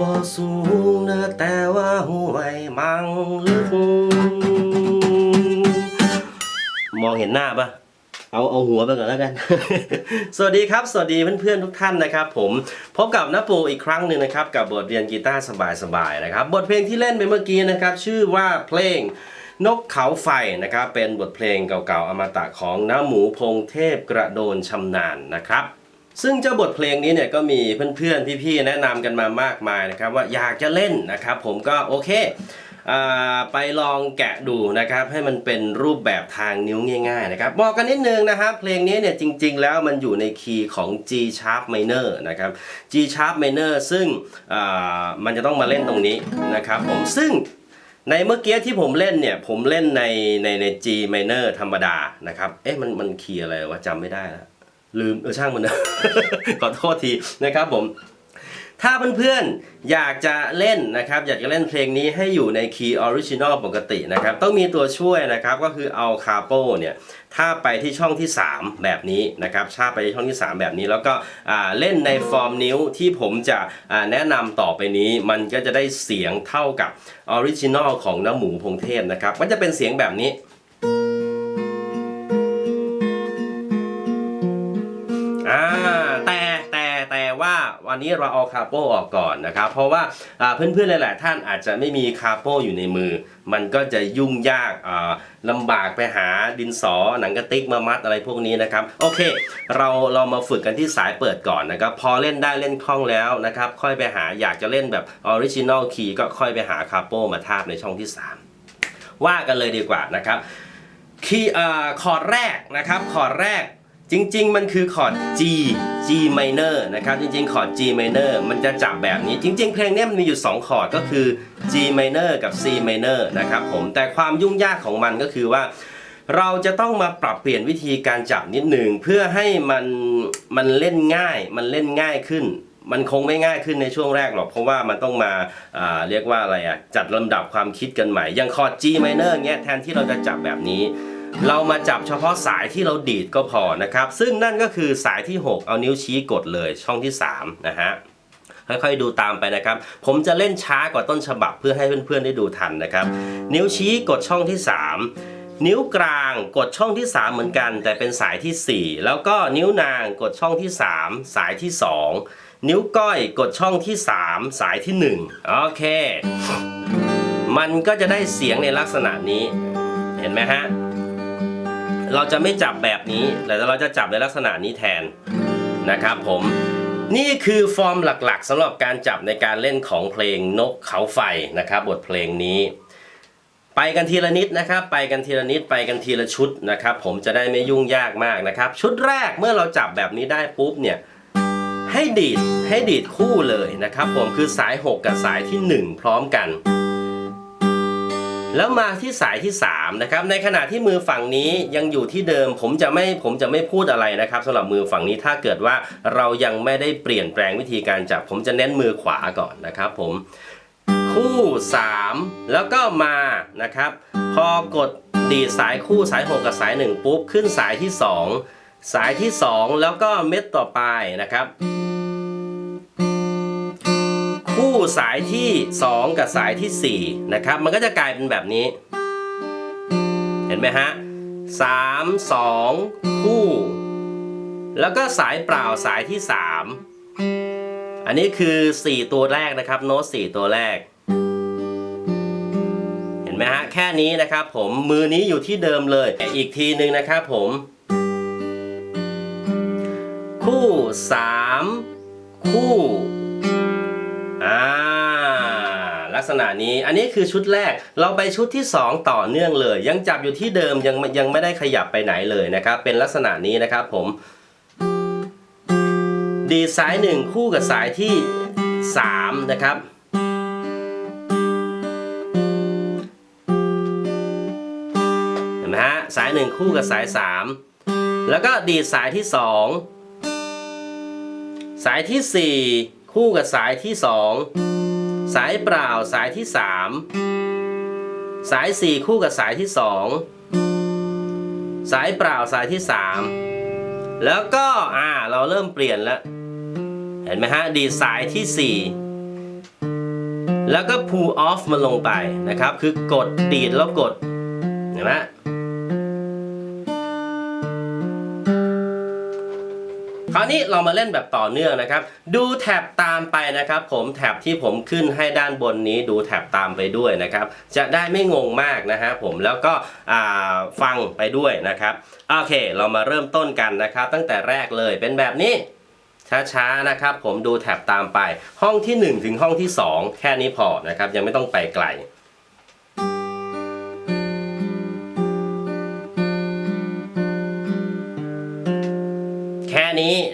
บ่สูงนะแต่ว่าห่วมังลึก มองเห็นหน้าปะเอาเอาหัวไปก่อนแล้วกัน สวัสดีครับ สวัสดีเพื่อนๆทุกท่านนะครับ ผมพบกับน้าปูอีกครั้งหนึ่งนะครับ กับบทเรียนกีตาร์สบายๆนะครับ บทเพลงที่เล่นไปเมื่อกี้นะครับ ชื่อว่าเพลงนกเขาไฟนะครับ เป็นบทเพลงเก่าๆอมตะของน้าหมูพงเทพกระโดนชำนาญนะครับ ซึ่งเจ้าบทเพลงนี้เนี่ยก็มีเพื่อนๆพี่ๆแนะนำกันมามากมายนะครับว่าอยากจะเล่นนะครับ ผมก็โอเคไปลองแกะดูนะครับให้มันเป็นรูปแบบทางนิ้วง่าย ๆ นะครับบอกกันนิดนึงนะครับ เพลงนี้เนี่ยจริง ๆ แล้วมันอยู่ในคีย์ของ G sharp minor นะครับ G sharp minor ซึ่งมันจะต้องมาเล่นตรงนี้นะครับผมซึ่งในเมื่อกี้ที่ผมเล่นเนี่ยผมเล่นในในใน G minor ธรรมดานะครับเอ๊ะมันมันคีย์อะไรวะจำไม่ได้แล้ว ลืมเออช่างมันนะขอโทษทีนะครับผม ถ้าเพื่อนๆอยากจะเล่นนะครับ อยากจะเล่นเพลงนี้ให้อยู่ในคีย์ออริจินอลปกตินะครับ ต้องมีตัวช่วยนะครับก็คือเอาคาโปเนี่ยถ้าไปที่ช่องที่ 3 แบบนี้นะครับถ้าไปที่ช่องที่ 3 แบบนี้ แล้วก็เล่นในฟอร์มนิ้วที่ผมจะแนะนำต่อไปนี้ มันก็จะได้เสียงเท่ากับออริจินอลของน้ำหมูพงเทพนะครับมันจะเป็นเสียงแบบนี้ นนี้เราเอาคาโปออกก่อนนะครับ เพราะว่าเพื่อนๆหลายๆท่านอาจจะไม่มีคาโปอยู่ในมือ มันก็จะยุ่งยากอ่าลำบากไปหาดินสอหนังกระติกมามัดอะไรพวกนี้นะครับ โอเค เราเรามาฝึกกันที่สายเปิดก่อนนะครับ พอเล่นได้เล่นคล่องแล้วนะครับ ค่อยไปหาอยากจะเล่นแบบออริจินอลคีย์ก็ค่อยไปหาคาโปมาทาบในช่องที่ 3 ว่ากันเลยดีกว่านะครับคีย์คอร์ดแรกนะครับคอร์ดแรก จริง ๆ มันคือคอร์ด G G minor นะครับ จริง ๆ คอร์ด G minor มันจะจับแบบนี้ จริง ๆ เพลงนี้มันมีอยู่ 2 คอร์ดก็คือ G minor กับ C minor นะครับผม แต่ความยุ่งยากของมันก็คือว่า เราจะต้องมาปรับเปลี่ยนวิธีการจับนิดหนึ่งเพื่อให้มันมันเล่นง่าย มันเล่นง่ายขึ้นมันคงไม่ง่ายขึ้นในช่วงแรกหรอกเพราะว่ามันต้องมาอ่าเรียกว่าอะไรอะจัดลำดับความคิดกันใหม่อย่างคอร์ด G minor เงี้ยแทนที่เราจะจับแบบนี้ เรามาจับเฉพาะสายที่เราดีดก็พอนะครับ ซึ่งนั่นก็คือสายที่ 6 เอานิ้วชี้กดเลยช่องที่ 3 นะฮะค่อยๆดูตามไปนะครับ ผมจะเล่นช้ากว่าต้นฉบับเพื่อให้เพื่อนๆได้ดูทันนะครับ นิ้วชี้กดช่องที่ 3 นิ้วกลางกดช่องที่ 3 เหมือนกัน แต่เป็นสายที่ 4 แล้วก็นิ้วนางกดช่องที่ 3 สายที่ 2 นิ้วก้อยกดช่องที่ 3 สายที่ 1 โอเค มันก็จะได้เสียงในลักษณะนี้ เห็นไหมฮะ เราจะไม่จับแบบนี้แต่เราจะจับในลักษณะนี้แทนนะครับผมนี่คือฟอร์มหลักๆสำหรับการจับในการเล่นของเพลงนกเขาไฟนะครับ บทเพลงนี้ ไปกันทีละนิดนะครับ ไปกันทีละนิดไปกันทีละชุดนะครับ ผมจะได้ไม่ยุ่งยากมากนะครับ ชุดแรกเมื่อเราจับแบบนี้ได้ปุ๊บเนี่ยให้ดีดให้ดีดคู่เลยนะครับ ผมคือสาย 6 กับสายที่ 1 พร้อมกัน แล้วมาที่สายที่3นะครับในขณะที่มือฝั่งนี้ยังอยู่ที่เดิม ผมจะไม่ผมจะไม่พูดอะไรนะครับสำหรับมือฝั่งนี้ถ้าเกิดว่าเรายังไม่ได้เปลี่ยนแปลงวิธีการจับ ผมจะเน้นมือขวาก่อนนะครับผมคู่ 3 แล้วก็มานะครับ พอกดดีดสายคู่สาย 6 กับสาย 1 ปุ๊บ ขึ้นสายที่ 2 สายที่ 2 แล้วก็เม็ดต่อไปนะครับ คู่สายที่ 2 กับสายที่ 4 นะครับ มันก็จะกลายเป็นแบบนี้ เห็นไหมฮะสามสองคู่ แล้วก็สายเปล่าสายที่ 3 อันนี้คือ 4 ตัวแรกนะครับโน้ต4ตัวแรก เห็นไหมฮะแค่นี้นะครับผมมือนี้อยู่ที่เดิมเลยอีกทีหนึ่งนะครับผม คู่ 3 คู่ อ่าลักษณะนี้อันนี้คือชุดแรกเราไปชุดที่ 2 ต่อเนื่องเลย ยังจับอยู่ที่เดิมยังยังไม่ได้ขยับไปไหนเลยนะครับ เป็นลักษณะนี้นะครับผม ดีสาย 1 คู่กับสายที่ 3 นะครับเห็นไหมฮะสาย 1 คู่กับสาย 3 แล้วก็ดีสายที่ 2 สายที่ 4 คู่กับสายที่ 2 สายเปล่าสายที่ 3 สาย 4 คู่กับสายที่ 2 สายเปล่าสายที่ 3 แล้วก็อ่าเราเริ่มเปลี่ยนแล้ว เห็นไหมฮะ ดีสายที่ 4 แล้วก็ pull off มันลงไปนะครับ คือกดดีดแล้วกด เห็นไหม คราวนี้เรามาเล่นแบบต่อเนื่องนะครับ ดูแท็บตามไปนะครับ ผมแท็บที่ผมขึ้นให้ด้านบนนี้ดูแท็บตามไปด้วยนะครับ จะได้ไม่งงมากนะฮะผมแล้วก็ฟังไปด้วยนะครับ โอเค เรามาเริ่มต้นกันนะครับ ตั้งแต่แรกเลยเป็นแบบนี้ช้าๆนะครับ ผมดูแท็บตามไป ห้องที่ 1 ถึงห้องที่ 2 แค่นี้พอนะครับ ยังไม่ต้องไปไกล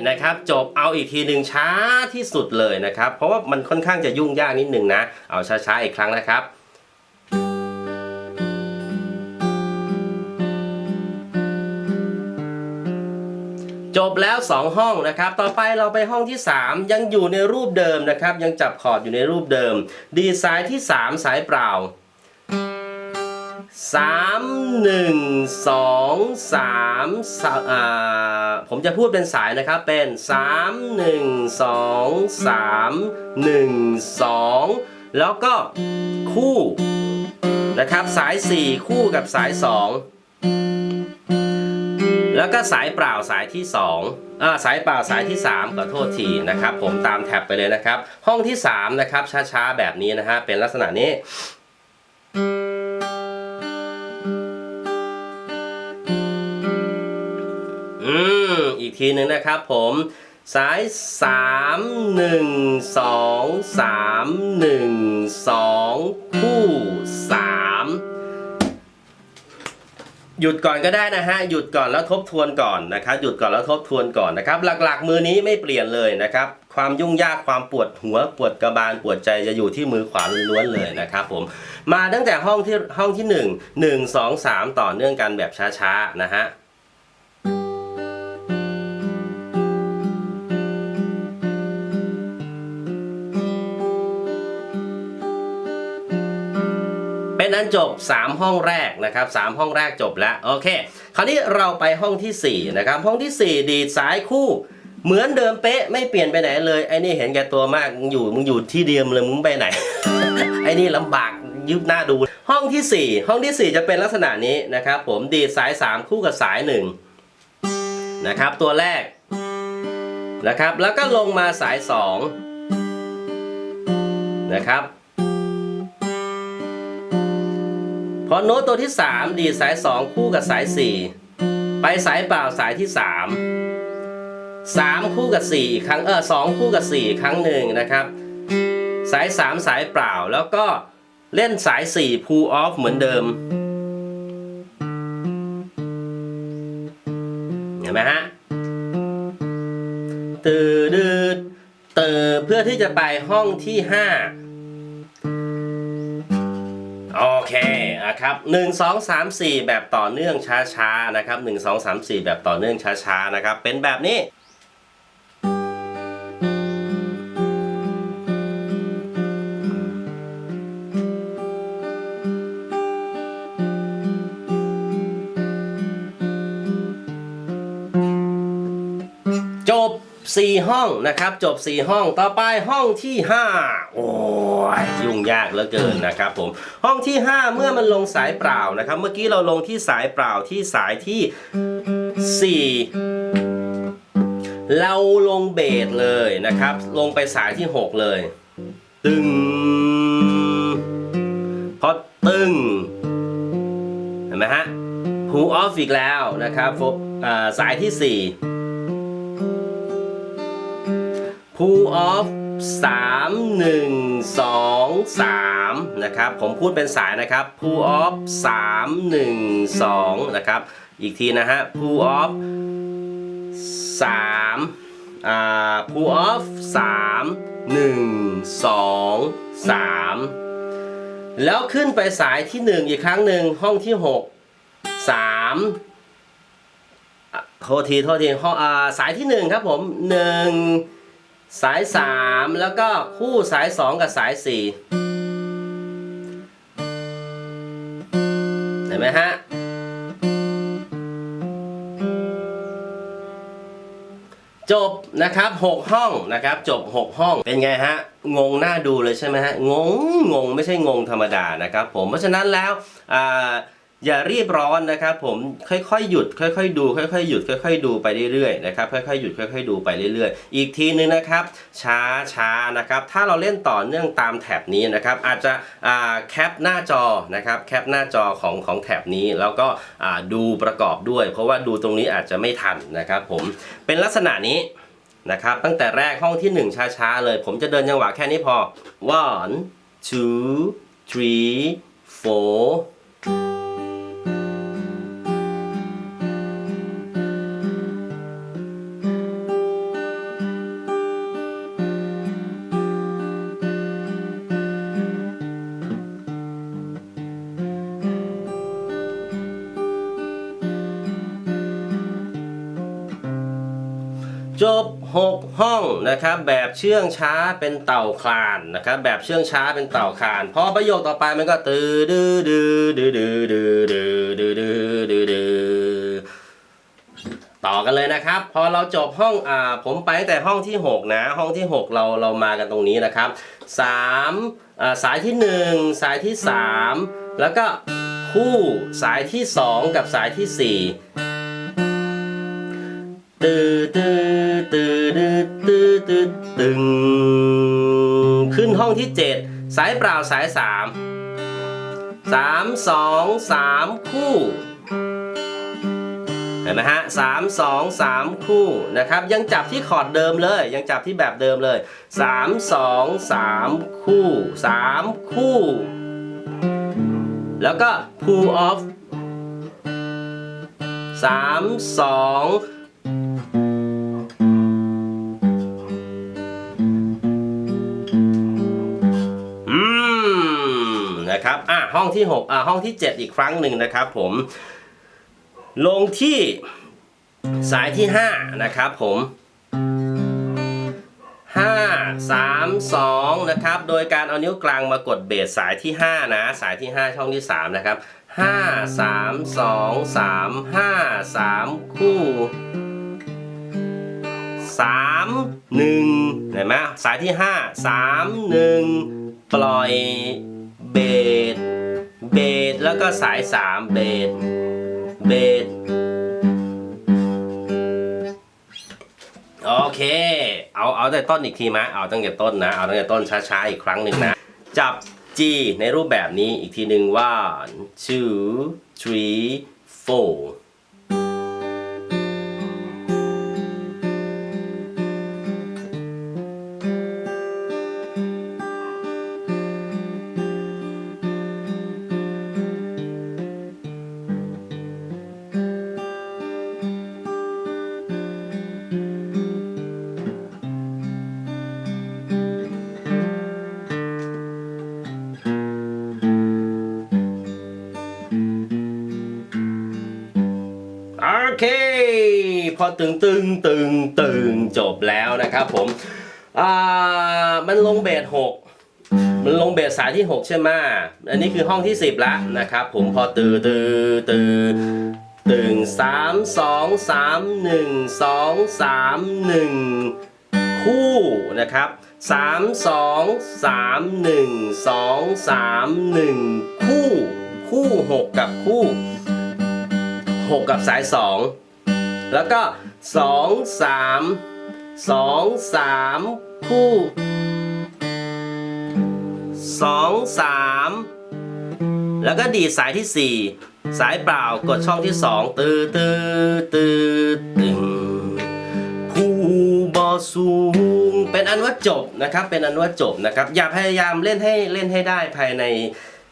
นี้นะครับ จบเอาอีกทีหนึ่งช้าที่สุดเลยนะครับ เพราะว่ามันค่อนข้างจะยุ่งยากนิดนึงนะ เอาช้าๆอีกครั้งนะครับจบแล้ว 2 ห้องนะครับ ต่อไปเราไปห้องที่ 3 ยังอยู่ในรูปเดิมนะครับ ยังจับคอร์ดอยู่ในรูปเดิม ดีไซน์ที่ 3 สายเปล่า 3 1 2 3สาอ่าผมจะพูดเป็นสายนะครับเป็น3 1 2 3 1 2แล้วก็คู่นะครับสาย4คู่กับสาย2แล้วก็สายเปล่าสายที่2อ่าสายเปล่าสายที่ 3 ขอโทษทีนะครับ ผมตามแท็บไปเลยนะครับ ห้องที่ 3 นะครับช้าๆ แบบนี้นะฮะเป็นลักษณะนี้ ทีหนึ่งนะครับผมสาย 3 1 2 3 1 2 คู่ 3 หยุดก่อนก็ได้นะฮะ หยุดก่อนแล้วทบทวนก่อนนะครับ หยุดก่อนแล้วทบทวนก่อนนะครับ หลักๆ มือนี้ไม่เปลี่ยนเลยนะครับ ความยุ่งยากความปวดหัวปวดกระบาลปวดใจจะอยู่ที่มือขวาล้วนๆเลยนะครับผม มาตั้งแต่ห้องที่ห้องที่ 1 1 2 3 ต่อเนื่องกันแบบช้าๆนะฮะ จบ 3 ห้องแรกนะครับ3ห้องแรกจบแล้วโอเค คราวนี้เราไปห้องทีสี่4นะครับห้องทีสี่4ดีดสายคู่เหมือนเดิมเป๊ะไม่เปลี่ยนไปไหนเลยไอ้นี่เห็นแก่ตัวมากมึงอยู่มึงอยู่ที่เดิมเลยมึงไปไหน ไอ้นี่ลำบากยึบหน้าดู ห้องทีสี่4 ห้องทีสี่ 4 จะเป็นลักษณะนี้นะครับ ผมดีดสาย 3 คู่กับสาย 1 นะครับ ตัวแรกนะครับ แล้วก็ลงมาสาย 2 นะครับ พอโน้ตตัวที่ 3 ดีสาย 2 คู่กับสาย 4 ไปสายเปล่าสายที่ 3 3 คู่กับ 4 อีกครั้งเออ2คู่กับ4ครั้งหนึ่งนะครับ สาย 3 สายเปล่าแล้วก็เล่นสาย 4 pull off เหมือนเดิม เห็นไหมฮะตือดืดเตอเพื่อที่จะไปห้องที่ 5 โอเคนะครับ1 2 3 4แบบต่อเนื่องช้าๆนะครับ1 2 3 4แบบต่อเนื่องช้าๆนะครับเป็นแบบนี้ ห้องนะครับ จบ 4 ห้องต่อไปห้องที่ 5 โอ้ยยุ่งยากเหลือเกินนะครับผมห้องที่ 5 เมื่อมันลงสายเปล่านะครับ เมื่อกี้เราลงที่สายเปล่าที่สายที่ 4 เราลงเบสเลยนะครับ ลงไปสายที่ 6 เลย ตึงพอตึงเห็นไหมฮะหูออฟอีกแล้วนะครับสายที่ 4 พูออฟสามหนึ่งสองสามนะครับ ผมพูดเป็นสายนะครับพูออฟสามหนึ่งสองนะครับ อีกทีนะฮะพูออฟสามอ่าพูออฟสามหนึ่งสองสามแล้วขึ้นไปสายที่หนึ่งอีกครั้งหนึ่งห้องที่หกสามโทษทีโทษทีห้องอ่าสายที่หนึ่งครับผมหนึ่ง สาย 3 แล้วก็คู่สาย 2 กับสาย 4 เห็นไหมฮะ จบนะครับ 6 ห้องนะครับ จบ 6 ห้องเป็นไงฮะ งงหน้าดูเลยใช่ไหมฮะ งง งง ไม่ใช่งงธรรมดานะครับผมเพราะฉะนั้นแล้วอ่า อย่ารีบร้อนนะครับผมค่อยๆหยุด ค่อยๆ ดู ค่อยๆหยุดค่อยๆดูไปเรื่อยๆนะครับค่อยๆหยุดค่อยๆดูไปเรื่อยๆ อีกทีนึงนะครับช้าช้านะครับถ้าเราเล่นต่อเนื่องตามแท็บนี้นะครับอาจจะแคปหน้าจอนะครับแคปหน้าจอของของแท็บนี้แล้วก็ดูประกอบด้วย เพราะว่าดูตรงนี้อาจจะไม่ทันนะครับผมเป็นลักษณะนี้นะครับตั้งแต่แรกห้องที่ 1 ช้าๆเลย ผมจะเดินจังหวะแค่นี้พอ one two three four จบ 6 ห้องนะครับแบบเชื่องช้าเป็นเต่าคลานนะครับแบบเชื่องช้าเป็นเต่าคลานพอประโยคต่อไปมันก็ตือดื้อดื้อดื้อดื้อดื้อดื้อดื้อดื้อดื้อดื้อต่อกันเลยนะครับ พอเราจบห้องอ่าผมไปแต่ห้องที่ 6 นะ ห้องที่ 6 เราเรามากันตรงนี้นะครับ3อ่าสายที่ 1 สายที่ 3 แล้วก็คู่สายที่ 2 กับสายที่ 4 ตือตือตือตือตือตือตึงขึ้นห้องที่ 7 สายเปล่าสาย 3 3 2 3 คู่เห็นไหมฮะสามสองสามคู่นะครับ ยังจับที่คอร์ดเดิมเลย ยังจับที่แบบเดิมเลยสามสองสามคู่สามคู่ แล้วก็ pull off สามสอง นะครับอะห้องที่6อะห้องที่ 7 อีกครั้งหนึ่งนะครับผมลงที่สายที่ 5 นะครับผม5 3 2 นะครับ โดยการเอานิ้วกลางมากดเบสสายที่ 5 นะ สายที่ 5 ช่องที่ 3 นะครับ 5 3 2 3 5 3 คู่ 3 1เห็นไหมสายที่ 5 3 1 ปล่อย เบสเบสแล้วก็สาย3เบสเบสโอเค เอาเอาแต่ต้นอีกทีมะเอาตั้งแต่ต้นนะ เอาตั้งแต่ต้นช้าๆอีกครั้งหนึ่งนะ จับ G ในรูปแบบนี้อีกทีหนึ่งว่า two three four พอตึงตึงตึงตึงจบแล้วนะครับผมอ่ามันลงเบสหกมันลงเบสสายที่ 6 ใช่ไหมอันนี้คือห้องที่ 10ละนะครับผมพอตือตือตือตึงสามสองสามหนึ่งสองสามหนึ่งคู่นะครับสามสองสามหนึ่งสองสามหนึ่งคู่ คู่หกกับคู่6กับสาย2 แล้วก็2 3 2 3คู่2 3แล้วก็ดีดสายที่4สายเปล่ากดช่องที่2ตือตือตือตึงผู้บอสูงเป็นอันว่าจบนะครับ เป็นอันว่าจบนะครับ อย่าพยายามเล่นให้เล่นให้ได้ภายใน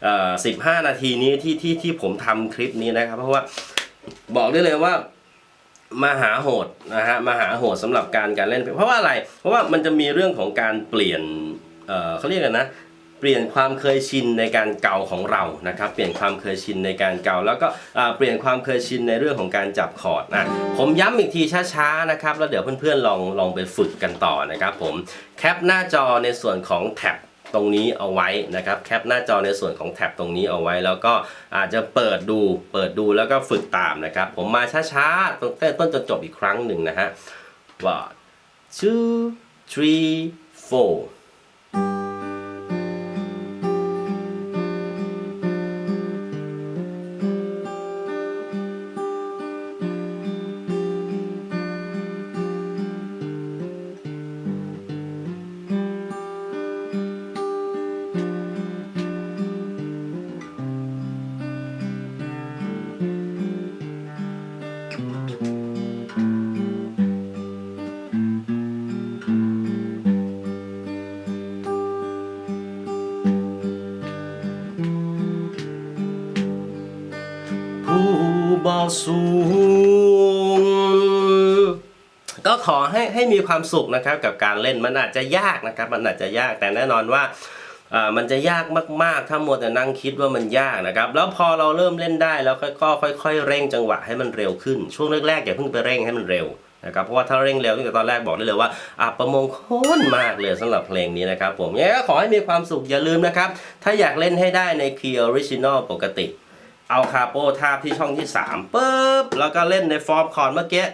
เอ่อ15นาทีนี้ที่ที่ที่ผมทำคลิปนี้นะครับ เพราะว่าบอกได้เลยว่า มหาโหดนะฮะมหาโหดสำหรับการการเล่น เพราะว่าอะไร เพราะว่ามันจะมีเรื่องของการเปลี่ยนเอ่อเขาเรียกกันนะ เปลี่ยนความเคยชินในการเกาของเรานะครับ เปลี่ยนความเคยชินในการเกา แล้วก็เปลี่ยนความเคยชินในเรื่องของการจับคอร์ดนะผมย้ำอีกทีช้าๆนะครับแล้วเดี๋ยวเพื่อนๆลองลองไปฝึกกันต่อนะครับผมแคปหน้าจอในส่วนของแท็บ ตรงนี้เอาไว้นะครับแคปหน้าจอในส่วนของแท็บตรงนี้เอาไว้ แล้วก็อาจจะเปิดดูเปิดดูแล้วก็ฝึกตามนะครับ ผมมาช้าๆตั้งแต่ต้นจนจบอีกครั้งหนึ่งนะฮะ one two three four สูง ก็ขอให้ให้มีความสุขนะครับกับการเล่นมันอาจจะยากนะครับ มันอาจจะยากแต่แน่นอนว่ามันจะยากมากๆ ถ้ามัวแต่นั่งคิดว่ามันยากนะครับ แล้วพอเราเริ่มเล่นได้แล้วก็ค่อยๆเร่งจังหวะให้มันเร็วขึ้น ช่วงแรกๆอย่าเพิ่งไปเร่งให้มันเร็วนะครับ เพราะว่าถ้าเร่งเร็วตั้งแต่ตอนแรกบอกได้เลยว่าอับประมงคลมากเลยสำหรับเพลงนี้นะครับผมยังไงก็ขอให้มีความสุขอย่าลืมนะครับ ถ้าอยากเล่นให้ได้ในคีย์ออริจินอลปกติ เอาคาโปทาบที่ช่องที่3ปุ๊บแล้วก็เล่นในฟอร์มคอนเมื่อกี้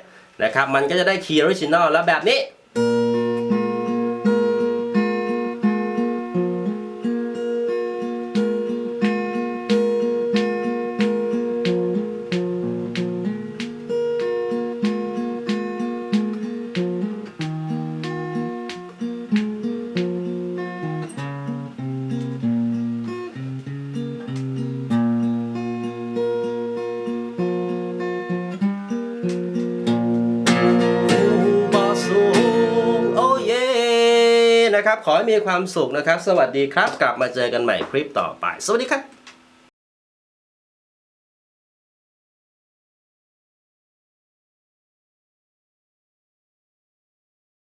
นะครับมันก็จะได้คีย์ออริจินอลแล้วแบบนี้ ขอให้มีความสุขนะครับ สวัสดีครับ กลับมาเจอกันใหม่คลิปต่อไป สวัสดีครับ